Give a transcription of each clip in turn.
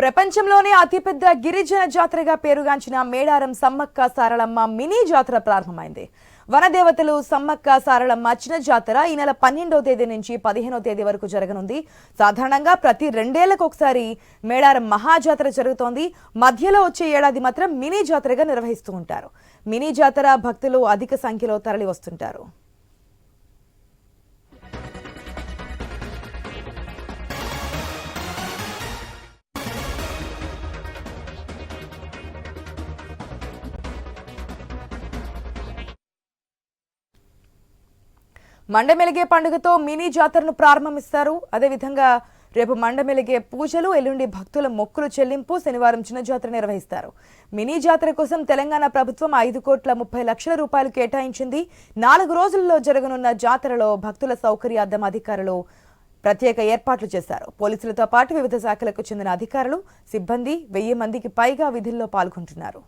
ప్రపంచంలోనే అతిపెద్ద గిరిజన జాతరగా పేరుగాంచిన మేడారం సమ్మక్క సారళమ్మ మినీ జాతర ప్రారంభమైంది. వనదేవతలు సమ్మక్క సారళమ్మ చిన్న జాతర ఈ నెల పన్నెండో తేదీ నుంచి పదిహేనో తేదీ వరకు జరగనుంది. సాధారణంగా ప్రతి రెండేళ్ళకు ఒకసారి మేడారం మహాజాతర జరుగుతోంది. మధ్యలో వచ్చే ఏడాది మాత్రం మినీ జాతరగా నిర్వహిస్తూ ఉంటారు. మినీ జాతర భక్తులు అధిక సంఖ్యలో తరలి వస్తుంటారు మండమెలిగే పండుగతో మినీ జాతరను ప్రారంభిస్తారు. అదేవిధంగా రేపు మండమెలిగే పూజలు ఎల్లుండి భక్తుల మొక్కులు చెల్లింపు శనివారం చిన్న జాతర నిర్వహిస్తారు. మినీ జాతర కోసం తెలంగాణ ప్రభుత్వం ఐదు కోట్ల ముప్పై లక్షల రూపాయలు కేటాయించింది. నాలుగు రోజుల్లో జరగనున్న జాతరలో భక్తుల సౌకర్యార్థం అధికారులు ప్రత్యేక ఏర్పాట్లు చేశారు. పోలీసులతో పాటు వివిధ శాఖలకు చెందిన అధికారులు సిబ్బంది వెయ్యి మందికి పైగా విధుల్లో పాల్గొంటున్నారు.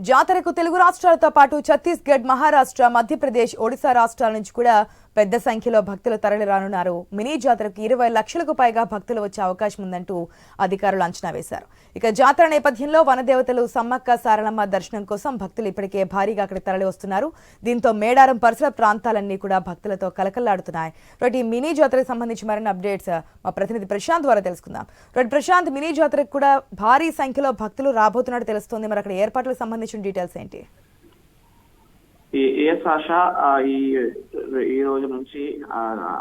జాతరకు తెలుగు రాష్ట్రాలతో పాటు ఛత్తీస్గఢ్ మహారాష్ట్ర మధ్యప్రదేశ్ ఒడిశా రాష్ట్రాల నుంచి కూడా పెద్ద సంఖ్యలో భక్తులు తరలి రానున్నారు. మినీ జాతరకు ఇరవై లక్షలకు పైగా భక్తులు వచ్చే అవకాశం ఉందంటూ అధికారులు అంచనా వేశారు. ఇక జాతర నేపథ్యంలో వనదేవతలు సమ్మక్క సారలమ్మ దర్శనం కోసం భక్తులు ఇప్పటికే భారీగా అక్కడికి తరలి వస్తున్నారు. దీంతో మేడారం పరిసర ప్రాంతాలన్నీ కూడా భక్తులతో కలకల్లాడుతున్నాయి రోటి మినీ జాతరకు సంబంధించి మరిన్ని అప్డేట్స్ మా ప్రతినిధి ప్రశాంత్ ద్వారా తెలుసుకుందాం. రోటి ప్రశాంత్ మినీ జాతరకు కూడా భారీ సంఖ్యలో భక్తులు రాబోతున్నట్టు తెలుస్తోంది. మరి అక్కడ ఏర్పాట్లకు సంబంధించిన డీటెయిల్స్ ఏంటి? ఈ ఎస్ ఆశ ఈ ఈ రోజు నుంచి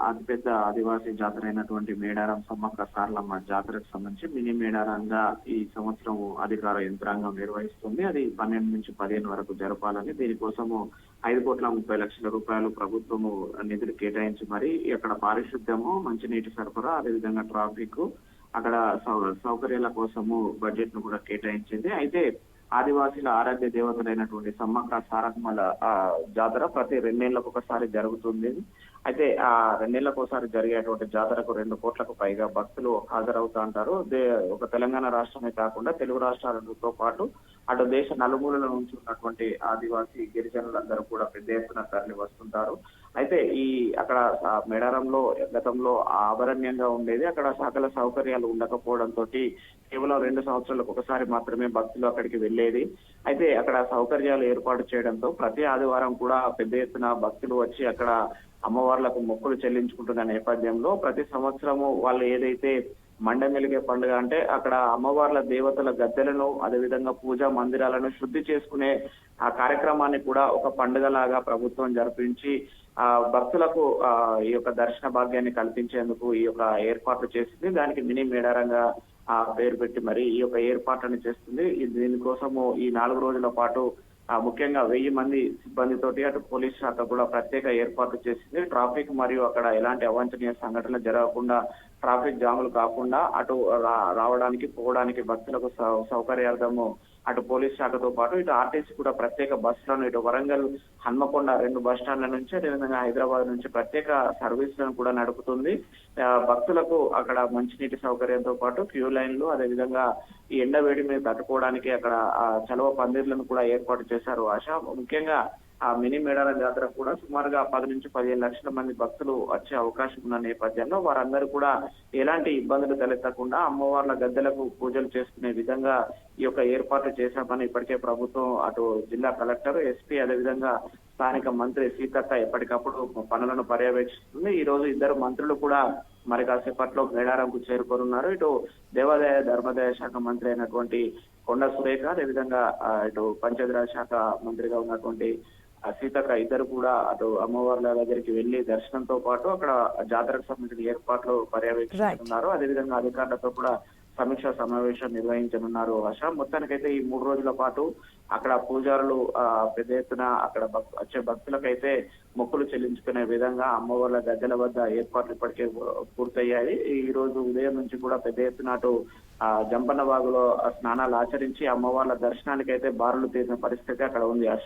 అతిపెద్ద ఆదివాసీ జాతర అయినటువంటి మేడారం సమ్మక్క సార్లమ్మ జాతరకు సంబంధించి మినీ మేడారంగా ఈ సంవత్సరం అధికార యంత్రాంగం నిర్వహిస్తుంది. అది పన్నెండు నుంచి పదిహేను వరకు జరపాలని దీనికోసము ఐదు కోట్ల ముప్పై లక్షల రూపాయలు ప్రభుత్వము నిధులు కేటాయించి మరి అక్కడ పారిశుద్ధ్యము మంచినీటి సరఫరా అదేవిధంగా ట్రాఫిక్ అక్కడ సౌ- సౌకర్యాల కోసము బడ్జెట్ను కూడా కేటాయించింది. అయితే ఆదివాసీల ఆరాధ్య దేవతలైనటువంటి సమ్మక్క సారమ్మల ఆ, జాతర ప్రతి రెండేళ్ళకు ఒకసారి జరుగుతుంది అయితే ఆ రెండేళ్ళకు ఒకసారి జరిగేటువంటి జాతరకు రెండు కోట్లకు పైగా భక్తులు హాజరవుతా ఉంటారు ఒక తెలంగాణ రాష్ట్రమే కాకుండా తెలుగు రాష్ట్రాలతో పాటు అటు దేశ నలుమూలల నుంచి ఉన్నటువంటి ఆదివాసీ గిరిజనులందరూ కూడా పెద్ద ఎత్తున తరలి వస్తుంటారు. అయితే ఈ అక్కడ మేడారంలో గతంలో ఆభరణ్యంగా ఉండేది. అక్కడ సకల సౌకర్యాలు ఉండకపోవడంతో కేవలం రెండు సంవత్సరాలకు ఒకసారి మాత్రమే భక్తులు అక్కడికి వెళ్ళేది. అయితే అక్కడ సౌకర్యాలు ఏర్పాటు చేయడంతో ప్రతి ఆదివారం కూడా పెద్ద ఎత్తున భక్తులు వచ్చి అక్కడ అమ్మవార్లకు మొక్కులు చెల్లించుకుంటున్న నేపథ్యంలో ప్రతి సంవత్సరము వాళ్ళు ఏదైతే మండమెలిగే పండుగ అంటే అక్కడ అమ్మవార్ల దేవతల గద్దెలను అదేవిధంగా పూజా మందిరాలను శుద్ధి చేసుకునే ఆ కార్యక్రమాన్ని కూడా ఒక పండుగలాగా ప్రభుత్వం జరిపించి ఆ భక్తులకు ఆ ఈ యొక్క దర్శన భాగ్యాన్ని కల్పించేందుకు ఈ యొక్క ఏర్పాట్లు చేసింది. దానికి మినీ మేడారంగా ఆ పేరు పెట్టి మరి ఈ యొక్క ఏర్పాట్లను చేస్తుంది. దీనికోసము ఈ నాలుగు రోజుల పాటు ముఖ్యంగా వెయ్యి మంది సిబ్బందితోటి అటు పోలీస్ శాఖ కూడా ప్రత్యేక ఏర్పాట్లు చేసింది. ట్రాఫిక్ మరియు అక్కడ ఎలాంటి అవాంఛనీయ సంఘటనలు జరగకుండా ట్రాఫిక్ జాములు కాకుండా అటు రా- రావడానికి పోవడానికి భక్తులకు సౌ- సౌకర్యార్థము అటు పోలీస్ శాఖతో పాటు ఇటు ఆర్టీసీ కూడా ప్రత్యేక బస్సులను ఇటు వరంగల్ హన్మకొండ రెండు బస్ స్టాండ్ల నుంచి అదేవిధంగా హైదరాబాద్ నుంచి ప్రత్యేక సర్వీసులను కూడా నడుపుతుంది. ఆ, భక్తులకు అక్కడ మంచినీటి సౌకర్యంతో పాటు క్యూ లైన్లు అదేవిధంగా ఈ ఎండ వేడి మీద తట్టుకోవడానికి అక్కడ చలవ పందిర్లను కూడా ఏర్పాటు చేశారు ఆశ. ముఖ్యంగా ఆ మినీ మేడారం జాతర కూడా సుమారుగా పది నుంచి పదిహేను లక్షల మంది భక్తులు వచ్చే అవకాశం ఉన్న నేపథ్యంలో వారందరూ కూడా ఎలాంటి ఇబ్బందులు తలెత్తకుండా అమ్మవార్ల గద్దెలకు పూజలు చేసుకునే విధంగా ఈ యొక్క ఏర్పాట్లు చేశామని ఇప్పటికే ప్రభుత్వం అటు జిల్లా కలెక్టర్ ఎస్పీ అదేవిధంగా స్థానిక మంత్రి సీతక్క ఎప్పటికప్పుడు పనులను పర్యవేక్షిస్తుంది. ఈ రోజు ఇద్దరు మంత్రులు కూడా మరి కాసేపట్లో మేడారంకు చేరుకోనున్నారు. ఇటు దేవాదాయ ధర్మాదాయ శాఖ మంత్రి అయినటువంటి కొండ సురేఖ అదేవిధంగా ఇటు పంచాయతీరాజ్ శాఖ మంత్రిగా ఉన్నటువంటి ఆ సీతక్క ఇద్దరు కూడా అటు అమ్మవార్ల దగ్గరికి వెళ్ళి దర్శనంతో పాటు అక్కడ జాతరకు సంబంధించిన ఏర్పాట్లు పర్యవేక్షిస్తున్నారు. అదేవిధంగా అధికారులతో కూడా సమీక్షా సమావేశం నిర్వహించనున్నారు ఆశ. మొత్తానికైతే ఈ మూడు రోజుల పాటు అక్కడ పూజారులు ఆ, పెద్ద ఎత్తున అక్కడ వచ్చే భక్తులకైతే మొక్కులు చెల్లించుకునే విధంగా అమ్మవార్ల గద్దెల వద్ద ఏర్పాట్లు ఇప్పటికే పూర్తయ్యాయి. ఈ రోజు ఉదయం నుంచి కూడా పెద్ద ఎత్తున అటు ఆ, జంపన్న వాగులో స్నానాలు ఆచరించి అమ్మవార్ల దర్శనానికి అయితే బారులు తీరిన పరిస్థితి అక్కడ ఉంది ఆశ.